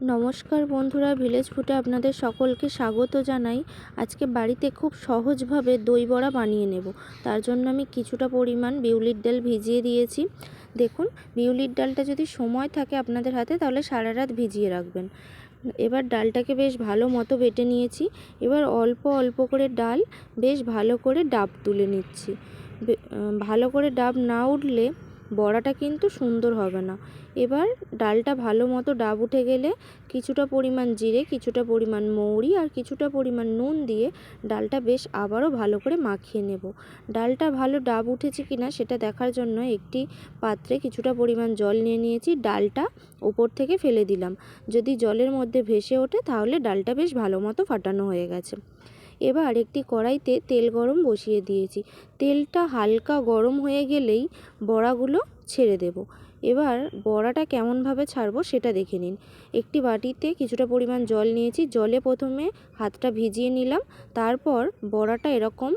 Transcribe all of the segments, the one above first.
নমস্কার বন্ধুরা ভিলেজ ফুটে আপনাদের সকলকে স্বাগত জানাই। আজকে বাড়িতে খুব সহজভাবে দই বড়া বানিয়ে নেব। তার জন্য আমি কিছুটা পরিমাণ বিউলির ডাল ভিজিয়ে দিয়েছি। দেখুন, বিউলির ডালটা যদি সময় থাকে আপনাদের হাতে, তাহলে সারা রাত ভিজিয়ে রাখবেন। এবার ডালটাকে বেশ ভালো মতো বেটে নিয়েছি। এবার অল্প অল্প করে ডাল বেশ ভালো করে ডাব তুলে নিচ্ছি। ভালো করে ডাব না উঠলে বড়াটা কিন্তু সুন্দর হবে না। এবার ডালটা ভালো মতো ডাব উঠে গেলে কিছুটা পরিমাণ জিরে, কিছুটা পরিমাণ মৌরি আর কিছুটা পরিমাণ নুন দিয়ে ডালটা বেশ আবারও ভালো করে মাখিয়ে নেব। ডালটা ভালো ডাব উঠেছে কিনা সেটা দেখার জন্য একটি পাত্রে কিছুটা পরিমাণ জল নিয়ে নিয়েছি, ডালটা ওপর থেকে ফেলে দিলাম। যদি জলের মধ্যে ভেসে ওঠে তাহলে ডালটা বেশ ভালো মতো ফাটানো হয়ে গেছে। এবার একটি কড়াইতে তেল গরম বসিয়ে দিয়েছি। তেলটা হালকা গরম হয়ে গেলেই বড়াগুলো ছেড়ে দেব। এবার বড়াটা কেমনভাবে ছাড়বো সেটা দেখে নিন। একটি বাটিতে কিছুটা পরিমাণ জল নিয়েছি। জলে প্রথমে হাতটা ভিজিয়ে নিলাম। তারপর বড়াটা এরকম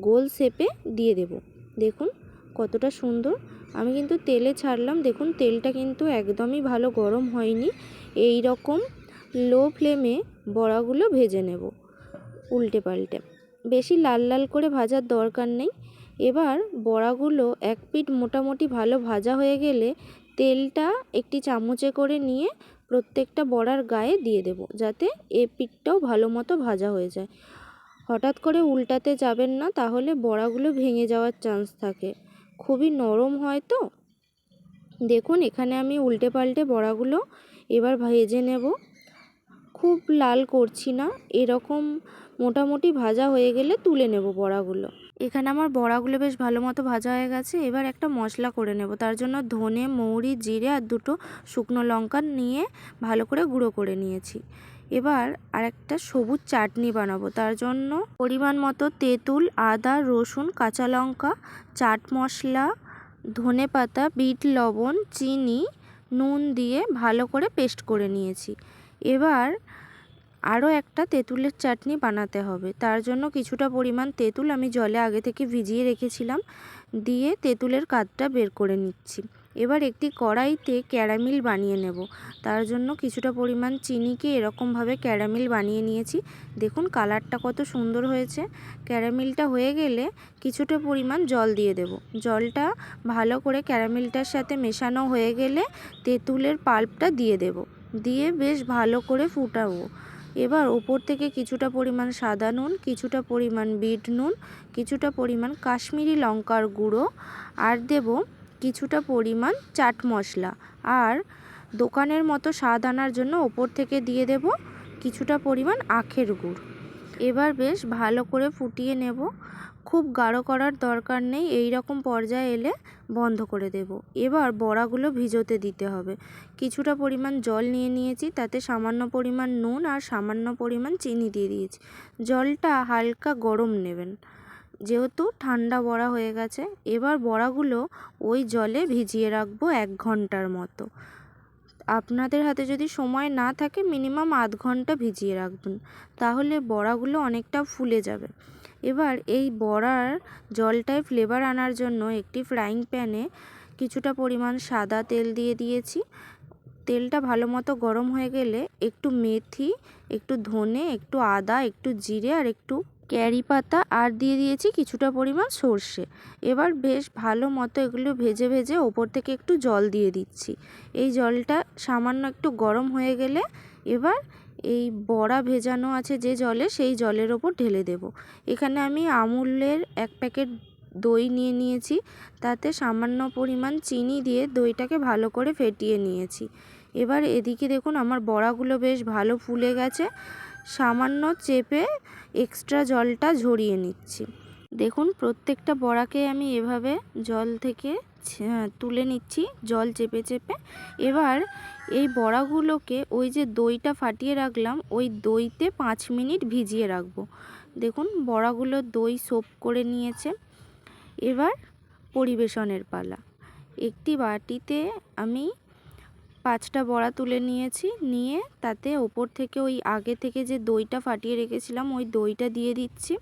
গোল শেপে দিয়ে দেব। দেখুন কতটা সুন্দর। আমি কিন্তু তেলে ছাড়লাম। দেখুন তেলটা কিন্তু একদমই ভালো গরম হয়নি। এই রকম লো ফ্লেমে বড়াগুলো ভেজে নেব। উল্টে পাল্টে। বেশি লাল লাল করে ভাজার দরকার নেই। এবার বড়াগুলো এক পিঠ মোটামুটি ভালো ভাজা হয়ে গেলে তেলটা একটি চামচে করে নিয়ে প্রত্যেকটা বড়ার গায়ে দিয়ে দেব, যাতে এ পিঠটাও ভালো মতো ভাজা হয়ে যায়। হঠাৎ করে উল্টাতে যাবেন না, তাহলে বড়াগুলো ভেঙে যাওয়ার চান্স থাকে। খুবই নরম হয় তো। দেখুন, এখানে আমি উল্টে পাল্টে বড়াগুলো এবার ভেজে নেব। খুব লাল করছি না, এরকম মোটামুটি ভাজা হয়ে গেলে তুলে নেব বড়াগুলো। এখানে আমার বড়াগুলো বেশ ভালো মতো ভাজা হয়ে গেছে, এবার একটা মশলা করে নেব। তার জন্য ধনে, মৌরি, জিরে আর দুটো শুকনো লঙ্কা নিয়ে ভালো করে গুঁড়ো করে নিয়েছি। এবার আরেকটা সবুজ চাটনি বানাবো। তার জন্য পরিমাণ মতো তেঁতুল, আদা, রসুন, কাঁচা লঙ্কা, চাট মশলা, ধনে পাতা, বিট, লবণ, চিনি, নুন দিয়ে ভালো করে পেস্ট করে নিয়েছি। এবার আরও একটা তেঁতুলের চাটনি বানাতে হবে। তার জন্য কিছুটা পরিমাণ তেঁতুল আমি জলে আগে থেকে ভিজিয়ে রেখেছিলাম, দিয়ে তেঁতুলের কাঠটা বের করে নিচ্ছি। এবার একটি কড়াইতে ক্যারামিল বানিয়ে নেব। তার জন্য কিছুটা পরিমাণ চিনিকে এরকমভাবে ক্যারামিল বানিয়ে নিয়েছি। দেখুন কালারটা কত সুন্দর হয়েছে। ক্যারামিলটা হয়ে গেলে কিছুটা পরিমাণ জল দিয়ে দেব। জলটা ভালো করে ক্যারামিলটার সাথে মেশানো হয়ে গেলে তেঁতুলের পাল্পটা দিয়ে দেব। দিয়ে বেশ ভালো করে ফুটাবো। এবার ওপর থেকে কিছুটা পরিমাণ সাদা নুন, কিছুটা পরিমাণ বিট নুন, কিছুটা পরিমাণ কাশ্মীরি লঙ্কার গুঁড়ো আর দেব কিছুটা পরিমাণ চাট মশলা। আর দোকানের মতো স্বাদ আনার জন্য ওপর থেকে দিয়ে দেব কিছুটা পরিমাণ আখের গুড়। এবার বেশ ভালো করে ফুটিয়ে নেব। খুব গাঢ় করার দরকার নেই এই রকম পর্যায়ে এলে বন্ধ করে দেব। এবার বড়াগুলো ভিজোতে দিতে হবে। কিছুটা পরিমাণ জল নিয়ে নিয়েছি, তাতে সামান্য পরিমাণ নুন আর সামান্য পরিমাণ চিনি দিয়ে দিয়েছি। জলটা হালকা গরম নেবেন। যেহেতু ঠান্ডা বড়া হয়ে গেছে, এবার বড়াগুলো ওই জলে ভিজিয়ে রাখব এক ঘণ্টার মতো। আপনাদের হাতে যদি সময় না থাকে, মিনিমাম আধ ঘণ্টা ভিজিয়ে রাখবেন। তাহলে বড়াগুলো অনেকটা ফুলে যাবে। এবার এই বড়ার জলটায় ফ্লেভার আনার জন্য একটি ফ্রাইং প্যানে কিছুটা পরিমাণ সাদা তেল দিয়ে দিয়েছি। তেলটা ভালো মতো গরম হয়ে গেলে একটু মেথি, একটু ধনে, একটু আদা, একটু জিরে আর একটু ক্যারি পাতা আর দিয়ে দিয়েছি কিছুটা পরিমাণ সর্ষে। এবার বেশ ভালো মতো এগুলো ভেজে ভেজে ওপর থেকে একটু জল দিয়ে দিচ্ছি। এই জলটা সামান্য একটু গরম হয়ে গেলে এবার এই বড়া ভেজানো আছে যে জলে সেই জলের ওপর ঢেলে দেব। এখানে আমি আমুলের এক প্যাকেট দই নিয়ে নিয়েছি। তাতে সামান্য পরিমাণ চিনি দিয়ে দইটাকে ভালো করে ফেটিয়ে নিয়েছি। এবার এদিকে দেখুন আমার বড়াগুলো বেশ ভালো ফুলে গেছে। সামান্য চেপে এক্সট্রা জলটা ঝরিয়ে নিচ্ছি। দেখুন, প্রত্যেকটা বড়াকে আমি এভাবে জল থেকে তুলে নিচ্ছি, জল চেপে চেপে। এবার এই বড়াগুলোকে ওই যে দইটা ফাটিয়ে রাখলাম, ওই দইতে পাঁচ মিনিট ভিজিয়ে রাখব। দেখুন, বড়াগুলো দই সোপ করে নিয়েছে। এবার পরিবেশনের পালা। একটি বাটিতে আমি পাঁচটা বড়া তুলে নিয়েছি, নিয়ে তাতে ওপর থেকে ওই আগে থেকে যে দইটা ফাটিয়ে রেখেছিলাম, ওই দইটা দিয়ে দিচ্ছি।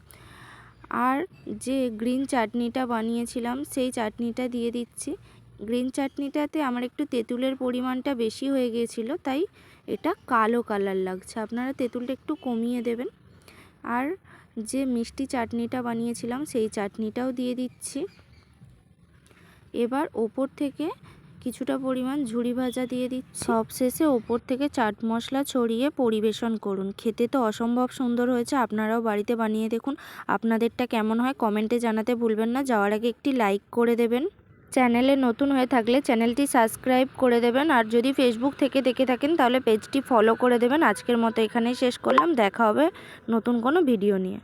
আর যে গ্রিন চাটনিটা বানিয়েছিলাম, সেই চাটনিটা দিয়ে দিচ্ছি। গ্রিন চাটনিটাতে আমার একটু তেঁতুলের পরিমাণটা বেশি হয়ে গিয়েছিল, তাই এটা কালো কালার লাগছে। আপনারা তেঁতুলটা একটু কমিয়ে দেবেন। আর যে মিষ্টি চাটনিটা বানিয়েছিলাম, সেই চাটনিটাও দিয়ে দিচ্ছি। এবার ওপর থেকে কিছুটা পরিমাণ ঝুড়ি ভাজা দিয়ে দিচ্ছি। সব শেষে ওপর থেকে চাট মশলা ছড়িয়ে পরিবেশন করুন। খেতে তো অসম্ভব সুন্দর হয়েছে, আপনারাও বাড়িতে বানিয়ে দেখুন। আপনাদেরটা কেমন হয় কমেন্টে জানাতে ভুলবেন না। যাওয়ার আগে একটি লাইক করে দেবেন। চ্যানেলে নতুন হয়ে থাকলে চ্যানেলটি সাবস্ক্রাইব করে দেবেন। আর যদি ফেসবুক থেকে দেখে থাকেন, তাহলে পেজটি ফলো করে দেবেন। আজকের মতো এখানেই শেষ করলাম। দেখা হবে নতুন কোনো ভিডিও নিয়ে।